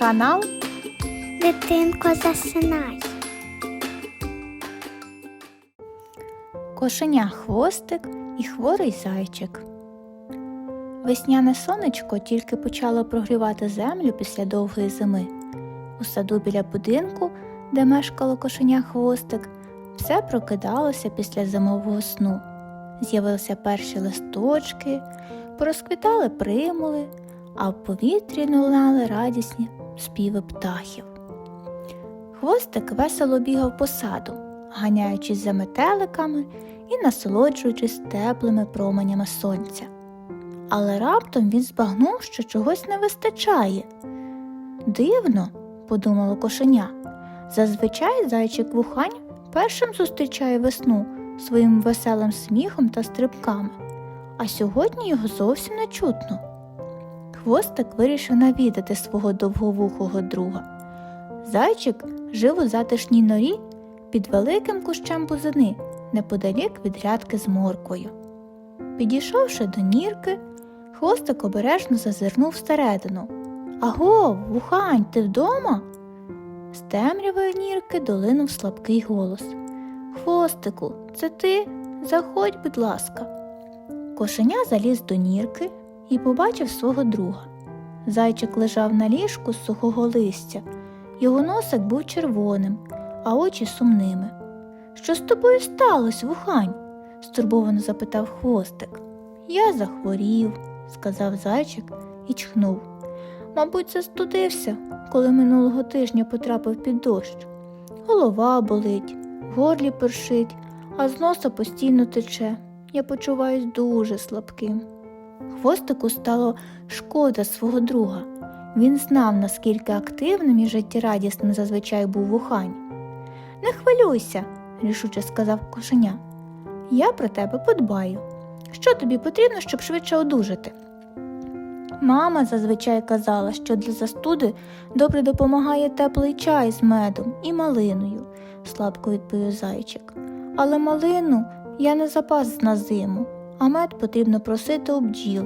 канал Дитинко засинай. Кошеня хвостик і хворий зайчик. Весняне сонечко тільки почало прогрівати землю після довгої зими. У саду біля будинку, де мешкало кошеня хвостик, все прокидалося після зимового сну. З'явилися перші листочки, порозквітали примули, а в повітрі лунали радісні співи птахів. Хвостик весело бігав по саду, ганяючись за метеликами і насолоджуючись теплими променями сонця. Але раптом він збагнув, що чогось не вистачає. Дивно, подумало кошеня. Зазвичай зайчик вухань першим зустрічає весну своїм веселим сміхом та стрибками, а сьогодні його зовсім не чутно. Хвостик вирішив навідати свого довговухого друга. Зайчик жив у затишній норі під великим кущем бузини, неподалік від грядки з морквою. Підійшовши до нірки, хвостик обережно зазирнув всередину. Аго, вухань, ти вдома? З темрявої нірки долинув слабкий голос. Хвостику, це ти? Заходь, будь ласка. Кошеня заліз до нірки і побачив свого друга. Зайчик лежав на ліжку з сухого листя. Його носик був червоним, а очі сумними. Що з тобою сталося, вухань? стурбовано запитав хвостик. Я захворів, сказав зайчик і чхнув. Мабуть, застудився, коли минулого тижня потрапив під дощ. Голова болить, горлі першить, а з носа постійно тече. Я почуваюсь дуже слабким. Хвостику стало шкода свого друга. Він знав, наскільки активним і життєрадісним зазвичай був вухань. Не хвилюйся, рішуче сказав кошеня. Я про тебе подбаю. Що тобі потрібно, щоб швидше одужати? Мама зазвичай казала, що для застуди добре допомагає теплий чай з медом і малиною, слабко відповів зайчик. Але малину я не запас на зиму, а мед потрібно просити у бджіл,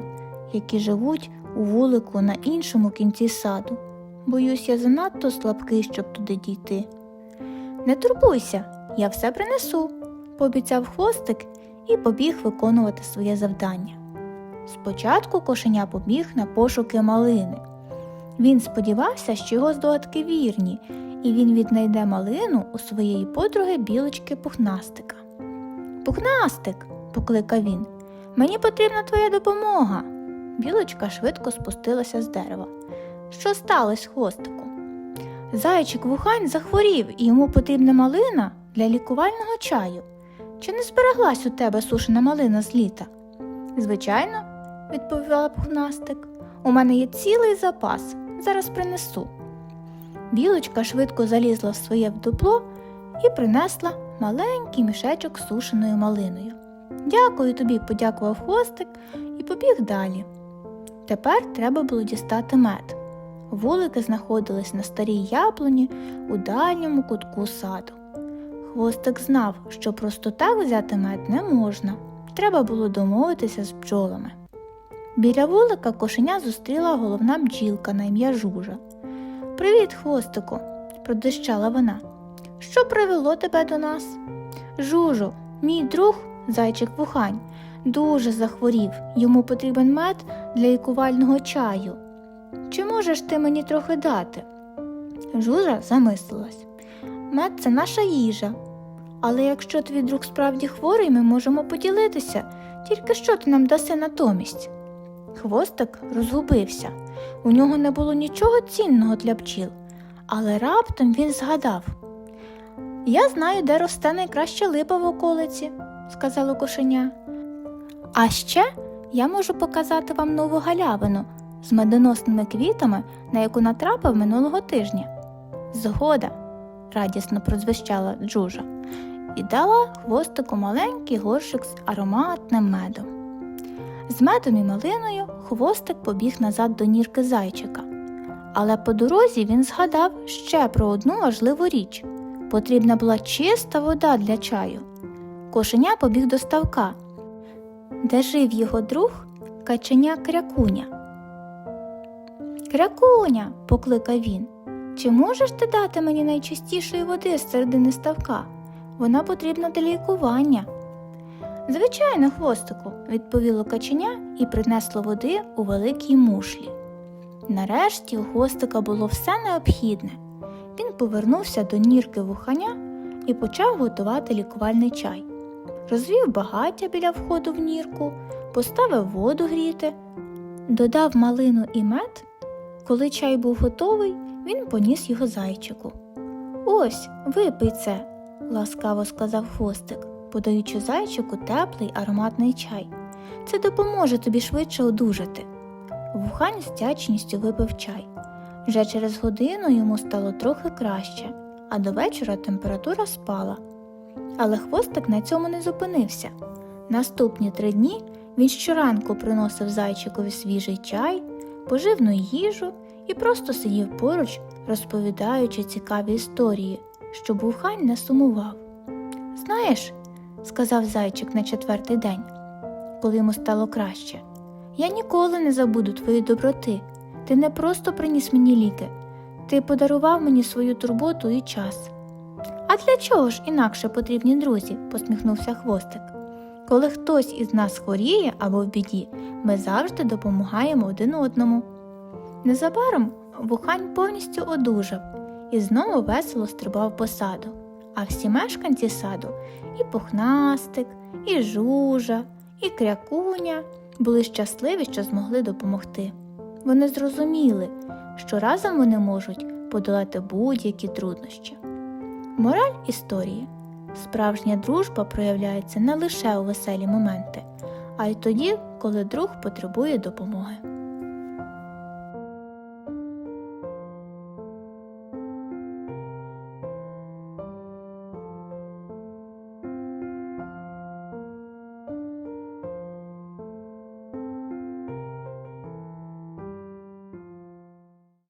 які живуть у вулику на іншому кінці саду. Боюсь, я занадто слабкий, щоб туди дійти. Не турбуйся, я все принесу, пообіцяв хвостик і побіг виконувати своє завдання. Спочатку кошеня побіг на пошуки малини. Він сподівався, що його здогадки вірні, і він віднайде малину у своєї подруги білочки пухнастика. Пухнастик, покликав він, мені потрібна твоя допомога. Білочка швидко спустилася з дерева. Що сталося, хвостику? Зайчик вухань захворів, і йому потрібна малина для лікувального чаю. Чи не збереглась у тебе сушена малина з літа? Звичайно, відповіла пухнастик. У мене є цілий запас. Зараз принесу. Білочка швидко залізла в своє дупло і принесла маленький мішечок з сушеною малиною. Дякую тобі, подякував хвостик і побіг далі. Тепер треба було дістати мед. Вулики знаходились на старій яблуні у дальньому кутку саду. Хвостик знав, що просто так взяти мед не можна. Треба було домовитися з бджолами. Біля вулика кошеня зустріла головна бджілка на ім'я Жужа. Привіт, хвостику, продищала вона. Що привело тебе до нас? Жужо, мій друг, зайчик вухань, дуже захворів. Йому потрібен мед для лікувального чаю. Чи можеш ти мені трохи дати? Жужа замислилась. Мед це наша їжа. Але якщо твій друг справді хворий, ми можемо поділитися. Тільки що ти нам даси натомість? Хвостик розгубився. У нього не було нічого цінного для бджіл, але раптом він згадав. Я знаю, де росте найкраща липа в околиці, сказало кошеня. А ще я можу показати вам нову галявину з медоносними квітами, на яку натрапив минулого тижня. Згода, радісно прозвищала Джужа і дала хвостику маленький горшик з ароматним медом. З медом і малиною хвостик побіг назад до нірки зайчика. Але по дорозі він згадав ще про одну важливу річ потрібна була чиста вода для чаю. Кошеня побіг до ставка, де жив його друг каченя крякуня. Крякуня, покликав він. Чи можеш ти дати мені найчистішої води з середини ставка? Вона потрібна для лікування. Звичайно, хвостику, відповіло каченя і принесло води у великій мушлі. Нарешті у хвостика було все необхідне. Він повернувся до нірки вуханя і почав готувати лікувальний чай. Розвів багаття біля входу в нірку, поставив воду гріти, додав малину і мед. Коли чай був готовий, він поніс його зайчику. Ось, випий це, ласкаво сказав хвостик, подаючи зайчику теплий ароматний чай. Це допоможе тобі швидше одужати. Вухань з вдячністю випив чай. Вже через годину йому стало трохи краще, а до вечора температура спала. Але хвостик на цьому не зупинився. Наступні три дні він щоранку приносив зайчикові свіжий чай, поживну їжу і просто сидів поруч, розповідаючи цікаві історії, щоб вухань не сумував. Знаєш, сказав зайчик на четвертий день, коли йому стало краще, я ніколи не забуду твоєї доброти. Ти не просто приніс мені ліки, ти подарував мені свою турботу і час. А для чого ж інакше потрібні друзі? посміхнувся хвостик. Коли хтось із нас хворіє або в біді, ми завжди допомагаємо один одному. Незабаром вухань повністю одужав і знову весело стрибав по саду. А всі мешканці саду і пухнастик, і жужа, і крякуня були щасливі, що змогли допомогти. Вони зрозуміли, що разом вони можуть подолати будь-які труднощі. Мораль історії справжня дружба проявляється не лише у веселі моменти, а й тоді, коли друг потребує допомоги.